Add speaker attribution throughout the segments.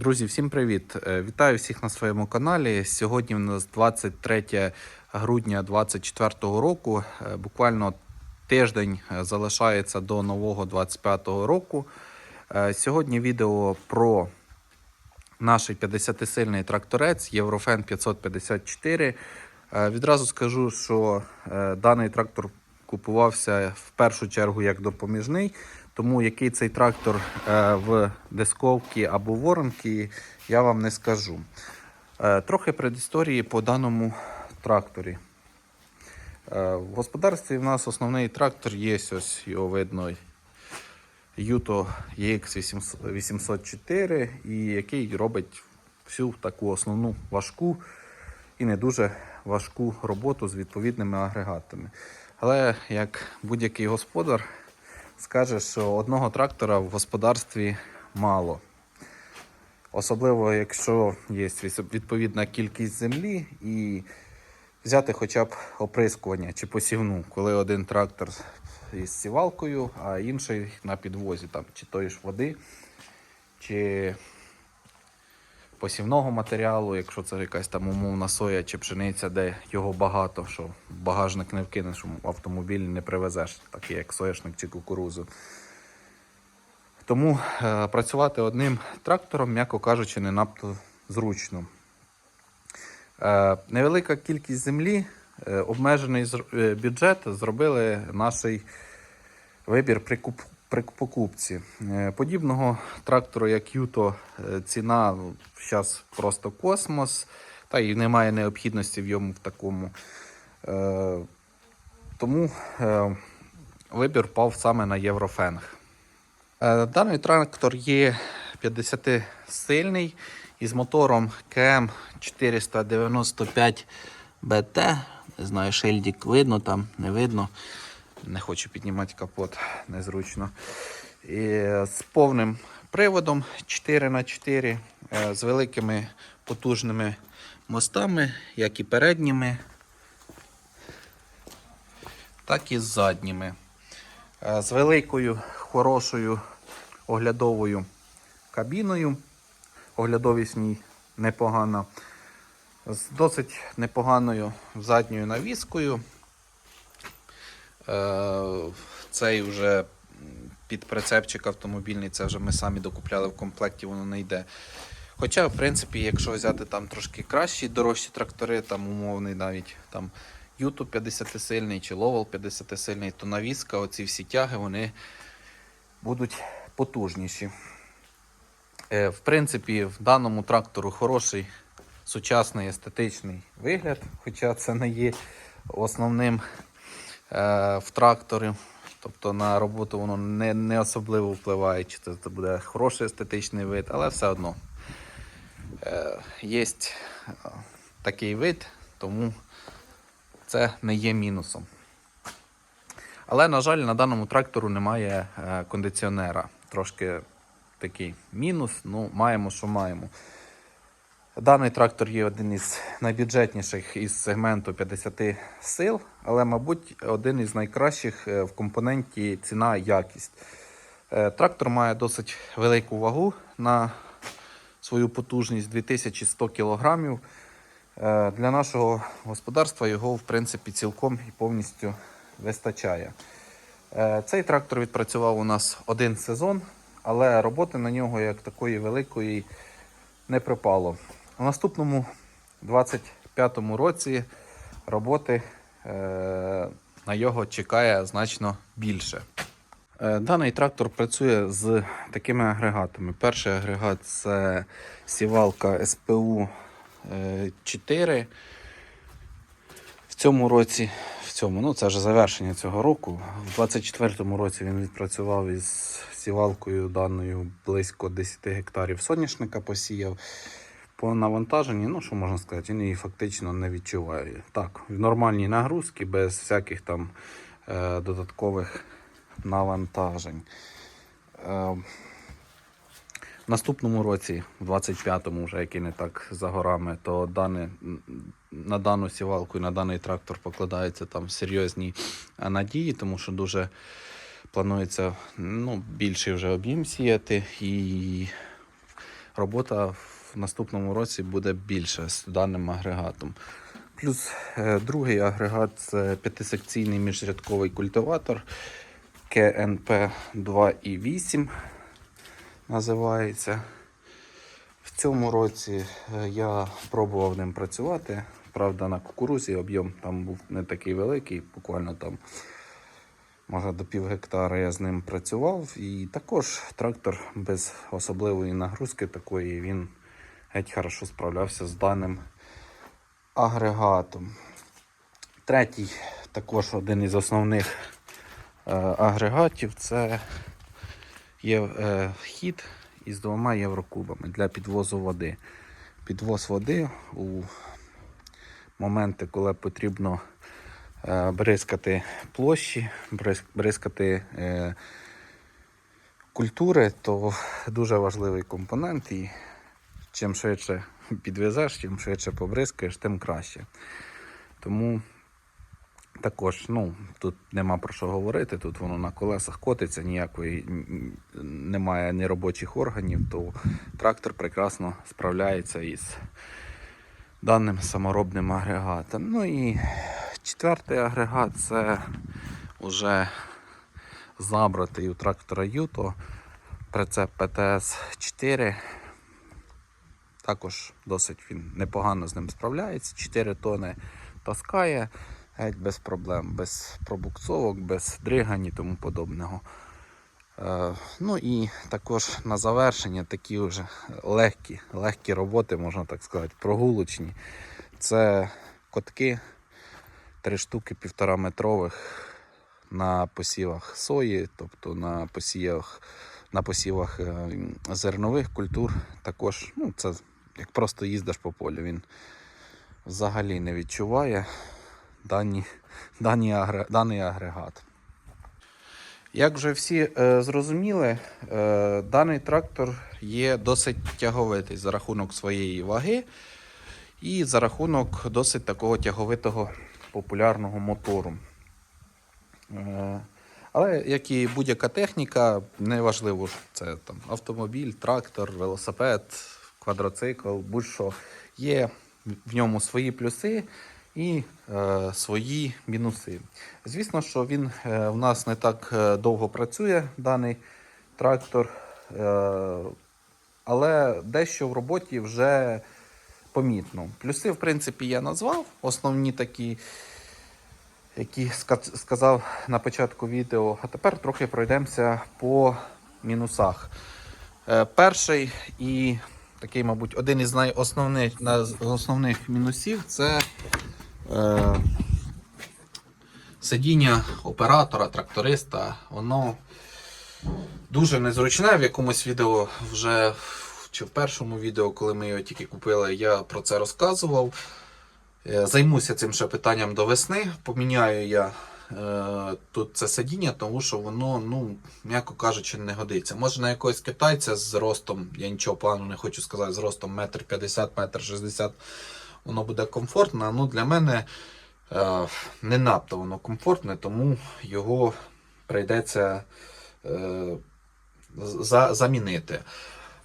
Speaker 1: Друзі, всім привіт! Е, Вітаю всіх на своєму каналі. Сьогодні у нас 23 грудня 2024 року. Е, Буквально тиждень е, залишається до нового 25 року. Сьогодні відео про наш 50-сильний тракторець Єврофен 554. Е, Відразу скажу, що даний трактор купувався в першу чергу як допоміжний, тому який цей трактор е, в дисковці або воронці, я вам не скажу. Е, Трохи предісторії по даному тракторі. Е, В господарстві в нас основний трактор є, ось його видно. Юто EX 804, і який робить всю таку основну важку і не дуже важку роботу з відповідними агрегатами. Але як будь-який господар скаже, що одного трактора в господарстві мало. Особливо, якщо є відповідна кількість землі і взяти хоча б оприскування чи посівну, коли один трактор із сівалкою, а інший на підвозі, там, чи тої ж води, чи посівного матеріалу, якщо це якась там умовна соя чи пшениця, де його багато, що багажник не вкинеш, автомобіль не привезеш, так як соняшник чи кукурузу. Тому е, працювати одним трактором, м'яко кажучи, не надто зручно. Е, невелика кількість землі, е, обмежений е, бюджет зробили наш вибір при, куп- при покупці. Е, подібного трактору, як Юто, е, ціна зараз просто космос, та й немає необхідності в йому в такому. Е, тому вибір пав саме на Єврофенг. Даний трактор є 50-сильний із мотором КМ 495 БТ. Не знаю, шильдик видно там, не видно. Не хочу піднімати капот, незручно. І з повним приводом 4х4, е, з великими потужними мостами, як і передніми, так і задніми. Е, З великою, хорошою оглядовою кабіною. Оглядовість в ній непогана. З досить непоганою задньою навіскою. Е, Цей вже під прицепчик автомобільний, це вже ми самі докупляли в комплекті, воно не йде. Хоча, в принципі, якщо взяти там трошки кращі, дорожчі трактори, там умовний навіть там YouTube 50-сильний чи Lowell 50-сильний, то навіска, оці всі тяги, вони будуть потужніші. Е, В принципі, в даному трактору хороший сучасний естетичний вигляд, хоча це не є основним в тракторі. Тобто на роботу воно не, не особливо впливає, чи це, буде хороший естетичний вид, але все одно е, є такий вид, тому це не є мінусом. Але, на жаль, на даному трактору немає е, кондиціонера. Трошки такий мінус, ну маємо, що маємо. Даний трактор є один із найбюджетніших із сегменту 50 сил, але, мабуть, один із найкращих е, в компоненті ціна якість. Е, Трактор має досить велику вагу на свою потужність 2100 кг. Е, Для нашого господарства його, в принципі, цілком і повністю вистачає. Цей трактор відпрацював у нас один сезон, але роботи на нього як такої великої не припало. У наступному 25-му році роботи е, на його чекає значно більше. Е, Даний трактор працює з такими агрегатами. Перший агрегат це сівалка СПУ е, 4. В цьому році, в цьому, ну це вже завершення цього року. В 24-му році він відпрацював із сівалкою даною близько 10 гектарів соняшника посіяв. По навантаженні, ну що можна сказати, він її фактично не відчуває. Так, в нормальній нагрузці, без всяких там е, додаткових навантажень. Е, в наступному році, в 25-му, вже який не так за горами, то дане, на дану сівалку і на даний трактор покладаються там серйозні е, надії, тому що дуже планується ну, більший вже об'єм сіяти і робота в наступному році буде більше з даним агрегатом. Плюс е, другий агрегат це п'ятисекційний міжрядковий культиватор КНП 2,8 називається. В цьому році е, я пробував ним працювати. Правда, на кукурузі об'єм там був не такий великий, буквально там може до пів гектара я з ним працював. І також трактор без особливої нагрузки такої він геть хорошо справлявся з даним агрегатом. Третій, також один із основних е, агрегатів, це є е, хід із двома єврокубами для підвозу води. Підвоз води у моменти, коли потрібно е, бризкати площі, бриз- бризкати е, культури, то дуже важливий компонент. І чим швидше підвезеш, чим швидше побризкаєш, тим краще. Тому також ну, тут нема про що говорити, тут воно на колесах котиться, ніякої немає ні робочих органів, то трактор прекрасно справляється із даним саморобним агрегатом. Ну і четвертий агрегат це вже забратий у трактора Юто прицеп ПТС 4. Також досить він непогано з ним справляється. 4 тони таскає геть без проблем, без пробукцовок, без дригань і тому подобного. Е, ну і також на завершення такі вже легкі, легкі роботи, можна так сказати, прогулочні. Це котки, три штуки півтора метрових на посівах сої, тобто на посівах, на посівах е, зернових культур. Також ну, це як просто їздиш по полю. Він взагалі не відчуває дані, дані даний агрегат. Як вже всі е, зрозуміли, е, даний трактор є досить тяговитий за рахунок своєї ваги і за рахунок досить такого тяговитого популярного мотору. Е, але як і будь-яка техніка, неважливо, це там автомобіль, трактор, велосипед, квадроцикл, будь-що є в ньому свої плюси і е, свої мінуси. Звісно, що він е, в нас не так е, довго працює, даний трактор, е, але дещо в роботі вже помітно. Плюси, в принципі, я назвав. Основні такі, які сказав на початку відео. А тепер трохи пройдемося по мінусах. Е, Перший і такий, мабуть, один із найосновних основних мінусів це е, сидіння оператора, тракториста. Воно дуже незручне. В якомусь відео вже чи в першому відео, коли ми його тільки купили, я про це розказував. Е, Займуся цим ще питанням до весни. Поміняю я тут це сидіння, тому що воно, ну, м'яко кажучи, не годиться. Може на якогось китайця з ростом, я нічого поганого не хочу сказати, з ростом 1,50 м, 1,60 м, воно буде комфортно. Ну, для мене е, не надто воно комфортне, тому його прийдеться е, за, замінити.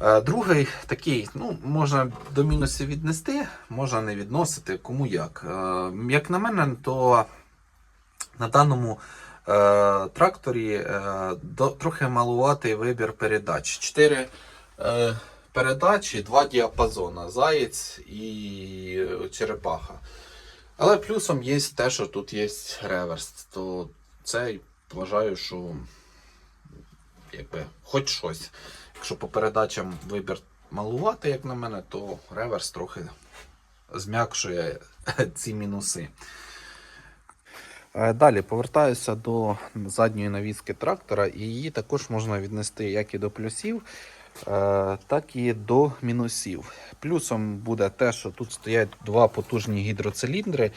Speaker 1: Е, Другий такий, ну, можна до мінусів віднести, можна не відносити, кому як. Е, Як на мене, то на даному е, тракторі е, до, трохи малуватий вибір передач. Чотири е, передачі, два діапазона: заєць і е, черепаха. Але плюсом є те, що тут є реверс. То це вважаю, що якби, хоч щось. Якщо по передачам вибір малувати, як на мене, то реверс трохи зм'якшує ці мінуси. Е, Далі повертаюся до задньої навіски трактора, і її також можна віднести як і до плюсів, е, так і до мінусів. Плюсом буде те, що тут стоять два потужні гідроциліндри,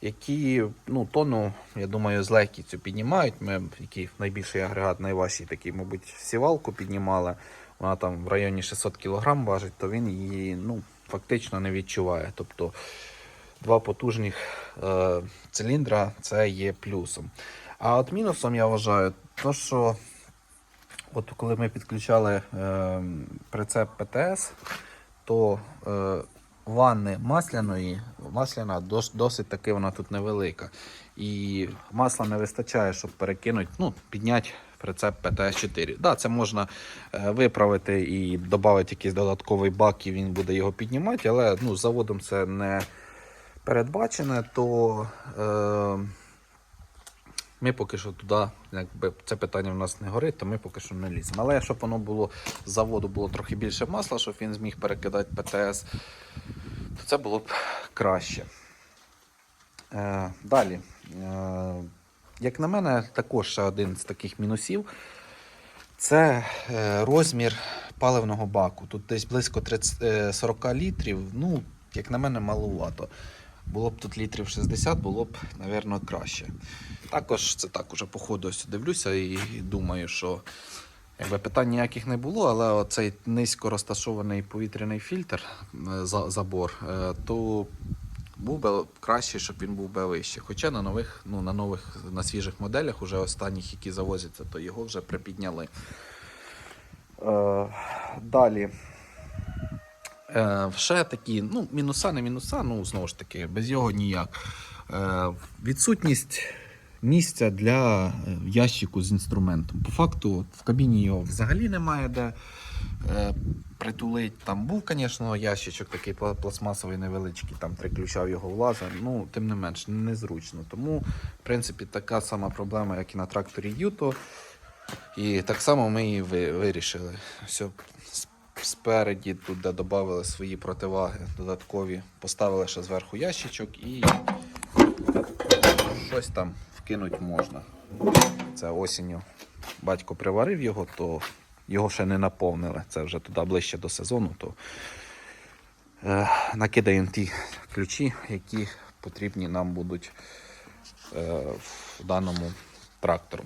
Speaker 1: які ну, тону, я думаю, з легкістю піднімають. Ми який найбільший агрегат, найважчий такий, мабуть, сівалку піднімали. Вона там в районі 600 кг важить, то він її ну, фактично не відчуває. Тобто два потужних е, циліндра це є плюсом. А от мінусом я вважаю, то, що От коли ми підключали е, прицеп ПТС, то е, ванни масляної, масляна дос, досить таки вона тут невелика. І масла не вистачає, щоб перекинути, ну, підняти прицеп ПТС-4. Да, це можна е, виправити і додати якийсь додатковий бак, і він буде його піднімати, але ну, заводом це не передбачене, то. Е, ми поки що туди, якби це питання в нас не горить, то ми поки що не ліземо. Але щоб воно було з заводу було трохи більше масла, щоб він зміг перекидати ПТС, то це було б краще. Е, далі. Е, як на мене, також ще один з таких мінусів це е, розмір паливного баку. Тут десь близько 30, е, 40 літрів. Ну, як на мене, малувато. Було б тут літрів 60, було б, мабуть, краще. Також це так уже по ходу ось дивлюся і думаю, що якби питань ніяких не було, але оцей низько розташований повітряний фільтр, забор, е, то був би краще, щоб він був би вищий. Хоча на нових, ну, на нових, на свіжих моделях, уже останніх, які завозяться, то його вже припідняли. Е, далі. Е, ще такі, ну, мінуса, не мінуса, ну, знову ж таки, без його ніяк. Е, відсутність місця для е, ящику з інструментом. По факту, в кабіні його взагалі немає де е, притулить. Там був, звісно, ящичок такий пластмасовий невеличкий, там три ключа в його влазить. Ну, тим не менш, незручно. Тому, в принципі, така сама проблема, як і на тракторі Юто. І так само ми її вирішили. Все, спереді, тут де додали свої противаги додаткові, поставили ще зверху ящичок і щось там вкинути можна. Це осінню батько приварив його, то його ще не наповнили. Це вже туди ближче до сезону, то е, накидаємо ті ключі, які потрібні нам будуть е, в даному трактору.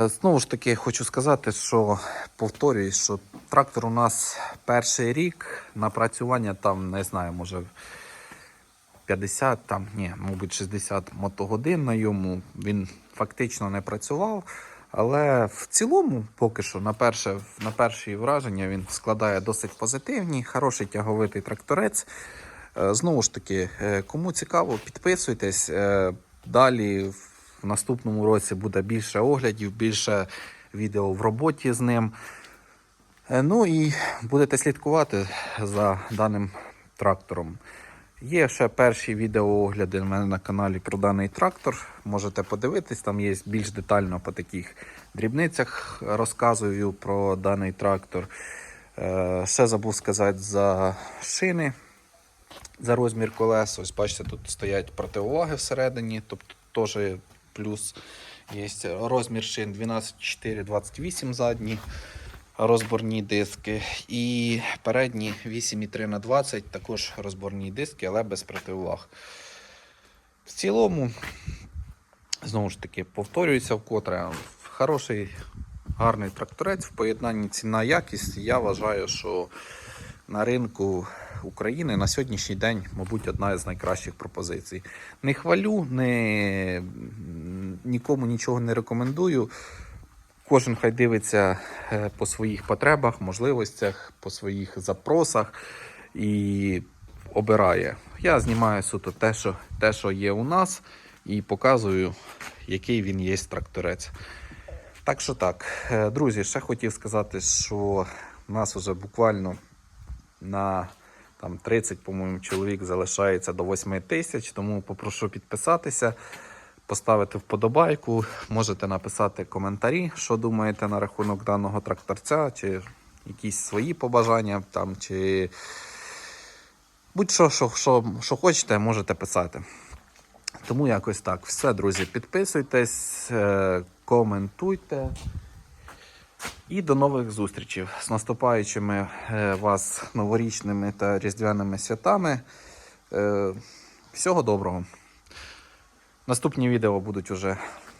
Speaker 1: Е, Знову ж таки, хочу сказати, що повторююсь, що трактор у нас перший рік, напрацювання там, не знаю, може 50, там, ні, мабуть, 60 мотогодин на йому. Він фактично не працював. Але в цілому, поки що, на перше, на перші враження він складає досить позитивні, хороший тяговитий тракторець. Е, Знову ж таки, е, кому цікаво, підписуйтесь. Далі в наступному році буде більше оглядів, більше відео в роботі з ним. Е, Ну і будете слідкувати за даним трактором. Є ще перші відеоогляди в мене на каналі про даний трактор. Можете подивитись, там є більш детально по таких дрібницях розказую про даний трактор. Е, Ще забув сказати за шини, за розмір колес. Ось бачите, тут стоять противогаги всередині, тобто теж плюс є розмір шин 12,4, 28 задні розборні диски. І передні 8,3 на 20 також розборні диски, але без противаг. В цілому, знову ж таки, повторюється вкотре. Хороший, гарний тракторець в поєднанні ціна якість. Я вважаю, що на ринку України на сьогоднішній день, мабуть, одна з найкращих пропозицій. Не хвалю, не, нікому нічого не рекомендую. Кожен хай дивиться е, по своїх потребах, можливостях, по своїх запросах і обирає. Я знімаю суто те, що, те, що є у нас, і показую, який він є тракторець. Так що так, Е, друзі, ще хотів сказати, що у нас вже буквально на там 30, по-моєму, чоловік залишається до 8 тисяч, тому попрошу підписатися, поставити вподобайку, можете написати коментарі, що думаєте на рахунок даного тракторця, чи якісь свої побажання, там, чи будь-що, що, що, що хочете, можете писати. Тому якось так. Все, друзі, підписуйтесь, е, коментуйте. І до нових зустрічей з наступаючими е, вас новорічними та різдвяними святами. Е, Всього доброго. Наступні відео будуть уже,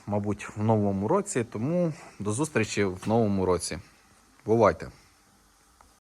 Speaker 1: мабуть, в новому році, тому до зустрічі в новому році. Бувайте!